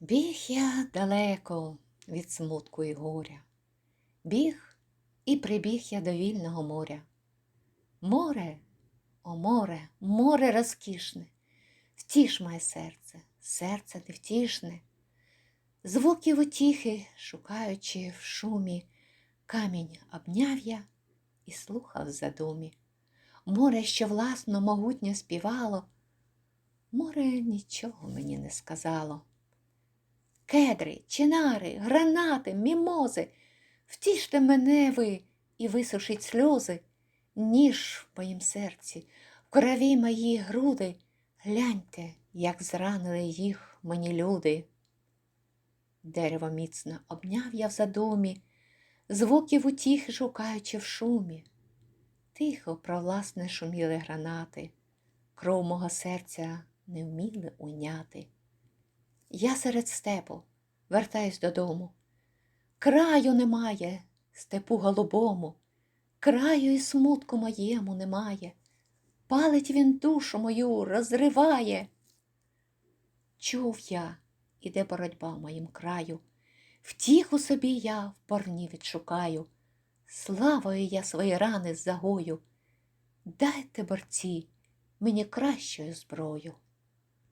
Біг я далеко від смутку і горя, біг і прибіг я до вільного моря. Море, о море, море розкішне, втіш моє серце, серце невтішне. Звуків утіхи, шукаючи в шумі, камінь обняв я і слухав в задумі. Море, що власно могутньо співало, море нічого мені не сказало. Кедри, чинари, гранати, мімози, втіште мене ви і висушіть сльози, ніж в моїм серці, в крові мої груди, гляньте, як зранили їх мені люди. Дерево міцно обняв я в задумі, звуків утіхи шукаючи в шумі. Тихо про власне шуміли гранати, кров мого серця не вміли уняти. Я серед степу вертаюсь додому. Краю немає, степу голубому, краю і смутку моєму немає. Палить він душу мою, розриває. Чув я, іде боротьба в моїм краю, втіху собі я в порні відшукаю, славою я свої рани загою. Дайте, борці, мені кращою зброю.